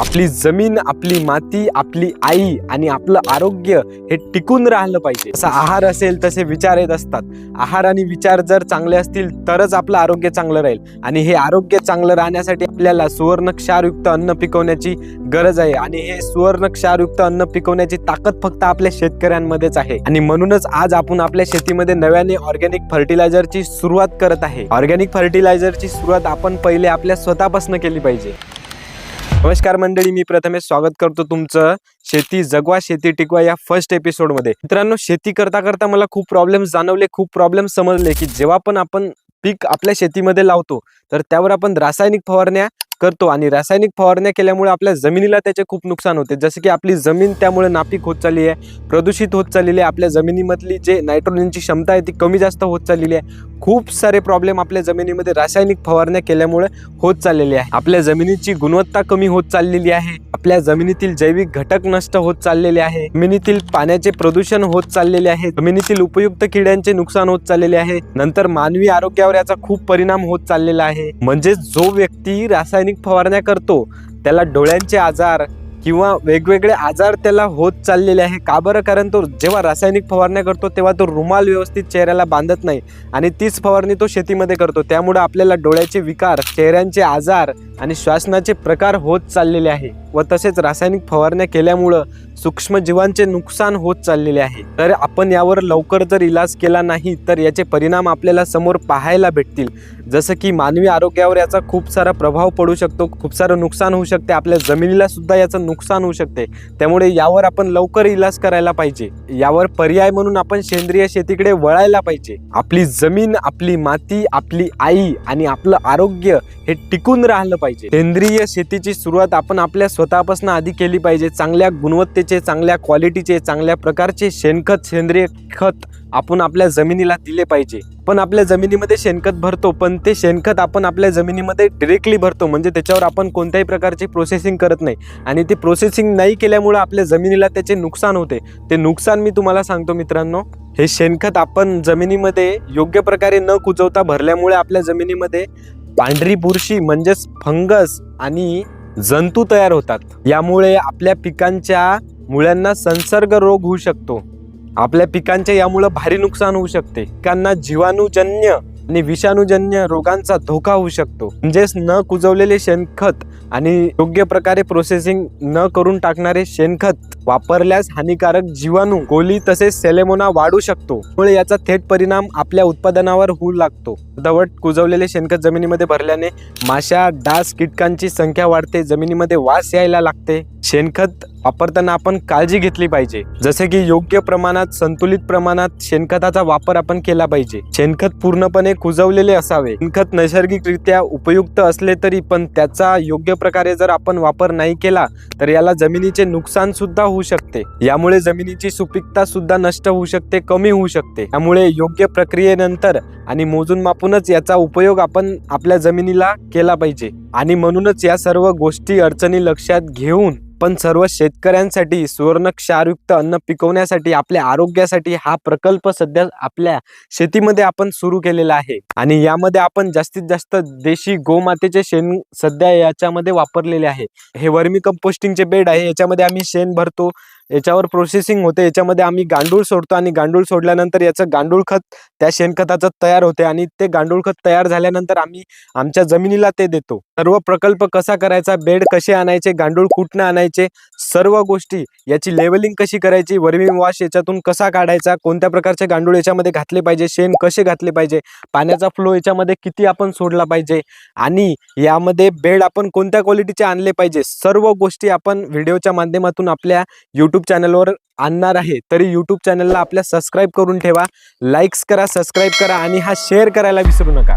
आपली जमीन आपली माती आपली आई आणि आपलं आरोग्य हे टिकून राहिलं पाहिजे. असा आहार असेल तसे विचार येत असतात. आहार आणि विचार जर चांगले असतील तरच आपलं आरोग्य चांगलं राहील. आणि हे आरोग्य चांगलं राहण्यासाठी आपल्याला सुवर्ण क्षारयुक्त अन्न पिकवण्याची गरज आहे. आणि हे सुवर्ण क्षारयुक्त अन्न पिकवण्याची ताकद फक्त आपल्या शेतकऱ्यांमध्येच आहे. आणि म्हणूनच आज आपण आपल्या शेतीमध्ये नव्याने ऑर्गॅनिक फर्टिलायझरची सुरुवात करत आहे. ऑर्गॅनिक फर्टिलायझरची सुरुवात आपण पहिले आपल्या स्वतःपासून केली पाहिजे. नमस्कार मंडळी मी प्रथमेश स्वागत करतो तुमचं शेती जगवा शेती टिकवा या फर्स्ट एपिसोडमध्ये मित्रांनो शेती करता करता मला खूप प्रॉब्लेम जाणवले खूप प्रॉब्लेम समजले की जेव्हा पण आपण पीक आपल्या शेतीमध्ये लावतो तर त्यावर आपण रासायनिक फवारण्या करतो आणि रासायनिक फवारण्या केल्यामुळे आपल्या जमिनीला त्याचे खूप नुकसान होते. जसं की आपली जमीन त्यामुळे नापीक होत चालली आहे प्रदूषित होत चाललेली आहे आपल्या जमिनीमधली जे नायट्रोजनची क्षमता आहे ती कमी जास्त होत चाललेली आहे. खूप सारे प्रॉब्लेम आपल्या जमिनीमध्ये रासायनिक फवारण्या केल्यामुळे होत चाललेले आहे. आपल्या जमिनीची गुणवत्ता कमी होत चाललेली आहे आपल्या जमिनीतील जैविक घटक नष्ट होत चाललेले आहे जमिनीतील पाण्याचे प्रदूषण होत चाललेले आहे जमिनीतील उपयुक्त किड्यांचे नुकसान होत चाललेले आहे नंतर मानवी आरोग्यावर याचा खूप परिणाम होत चाललेला आहे. म्हणजे जो व्यक्ती रासायनिक फवारण्या करतो त्याला डोळ्यांचे आजार किंवा वेगवेगळे आजार त्याला होत चाललेले आहे. का बरं? कारण तो जेव्हा रासायनिक फवारण्या करतो तेव्हा तो रुमाल व्यवस्थित चेहऱ्याला बांधत नाही आणि तीच फवारणी तो शेतीमध्ये करतो. त्यामुळे आपल्याला डोळ्याचे विकार चेहऱ्यांचे आजार आणि श्वासनाचे प्रकार होत चाललेले आहे व तसेच रासायनिक फवारण्या केल्यामुळं सूक्ष्मजीवांचे नुकसान होत चाललेले आहे. तर आपण यावर लवकर जर इलाज केला नाही तर याचे परिणाम आपल्याला समोर पाहायला भेटतील. जसं की मानवी आरोग्यावर याचा खूप सारा प्रभाव पडू शकतो खूप सारं नुकसान होऊ शकते. आपल्या जमिनीला सुद्धा याचं नुकसान होऊ शकते. त्यामुळे यावर आपण लवकर इलाज करायला पाहिजे. यावर पर्याय म्हणून आपण सेंद्रिय शेतीकडे वळायला पाहिजे. आपली जमीन आपली माती आपली आई आणि आपलं आरोग्य हे टिकून राहिलं पाहिजे. सेंद्रिय शेतीची सुरुवात आपण आपल्या स्वतःपासून आधी केली पाहिजे. चांगल्या गुणवत्तेचे चांगल्या क्वालिटीचे चांगल्या प्रकारचे शेणखत सेंद्रिय खत आपण आपल्या जमिनीला दिले पाहिजे. आपण आपल्या जमिनीमध्ये शेणखत भरतो पण ते शेणखत आपण आपल्या जमिनीमध्ये डिरेक्टली भरतो. म्हणजे त्याच्यावर आपण कोणत्याही प्रकारची प्रोसेसिंग करत नाही. आणि ती प्रोसेसिंग नाही केल्यामुळं आपल्या जमिनीला त्याचे नुकसान होते. ते नुकसान मी तुम्हाला सांगतो मित्रांनो. हे शेणखत आपण जमिनीमध्ये योग्य प्रकारे न कुजवता भरल्यामुळे आपल्या जमिनीमध्ये पांढरी बुरशी म्हणजेच फंगस आणि जंतू तयार होतात. यामुळे आपल्या पिकांच्या मुळ्यांना संसर्ग रोग होऊ शकतो. आपल्या पिकांचे यामुळे भारी नुकसान होऊ शकते. पिकांना जीवाणूजन्य आणि विषाणूजन्य रोगांचा धोका होऊ शकतो. म्हणजेच न कुजवलेले शेणखत आणि योग्य प्रकारे प्रोसेसिंग न करून टाकणारे शेणखत वापरल्यास हानिकारक जीवाणू गोली तसेच सेलेमोना वाढू शकतो. त्यामुळे याचा थेट परिणाम आपल्या उत्पादनावर होऊ लागतो. दवट कुजवलेले शेणखत जमिनीमध्ये भरल्याने माशा डास कीटकांची संख्या वाढते जमिनीमध्ये वास यायला लागते. शेणखत वापरताना आपण काळजी घेतली पाहिजे. जसे की योग्य प्रमाणात संतुलित प्रमाणात शेणखताचा वापर आपण केला पाहिजे. शेणखत पूर्णपणे कुजवलेले असावे. शेणखत नैसर्गिकरित्या उपयुक्त असले तरी पण त्याचा योग्य प्रकारे जर आपण वापर नाही केला तर याला जमिनीचे नुकसान सुद्धा होऊ शकते. यामुळे जमिनीची सुपीकता सुद्धा नष्ट होऊ शकते कमी होऊ शकते. त्यामुळे योग्य प्रक्रियेनंतर आणि मोजून मापूनच याचा उपयोग आपण आपल्या जमिनीला केला पाहिजे. आणि म्हणूनच या सर्व गोष्टी अडचणी लक्षात घेऊन पण सर्व शेतकऱ्यांसाठी सुवर्ण क्षारयुक्त अन्न पिकवण्यासाठी आपल्या आरोग्यासाठी हा प्रकल्प सध्या आपल्या शेतीमध्ये आपण सुरू केलेला आहे. आणि यामध्ये आपण जास्तीत जास्त देशी गोमातेचे शेण सध्या याच्यामध्ये वापरलेले आहे. हे वर्मी कंपोस्टिंगचे बेड आहे याच्यामध्ये आम्ही शेण भरतो. याच्यावर प्रोसेसिंग होते. याच्यामध्ये आम्ही गांडूळ सोडतो आणि गांडूळ सोडल्यानंतर याचं गांडूळ खत त्या शेणखताचं तयार होते आणि ते गांडूळ खत तयार झाल्यानंतर आम्ही आमच्या जमिनीला ते देतो. सर्व प्रकल्प कसा करायचा बेड कसे आणायचे गांडूळ कुठनं आणायचे सर्व गोष्टी याची लेवलिंग कशी करायची वर्मी वॉश याच्यातून कसा काढायचा कोणत्या प्रकारचे गांडूळ याच्यामध्ये घातले पाहिजे शेण कसे घातले पाहिजे पाण्याचा फ्लो याच्यामध्ये किती आपण सोडला पाहिजे आणि यामध्ये बेड आपण कोणत्या क्वालिटीचे आणले पाहिजे सर्व गोष्टी आपण व्हिडिओच्या माध्यमातून आपल्या यूट्यूब चॅनलवर आणणार आहे तरी यूट्यूब चॅनलला आपल्या सबस्क्राईब करून ठेवा. लाईक्स करा सबस्क्राईब करा आणि हा शेअर करायला विसरू नका.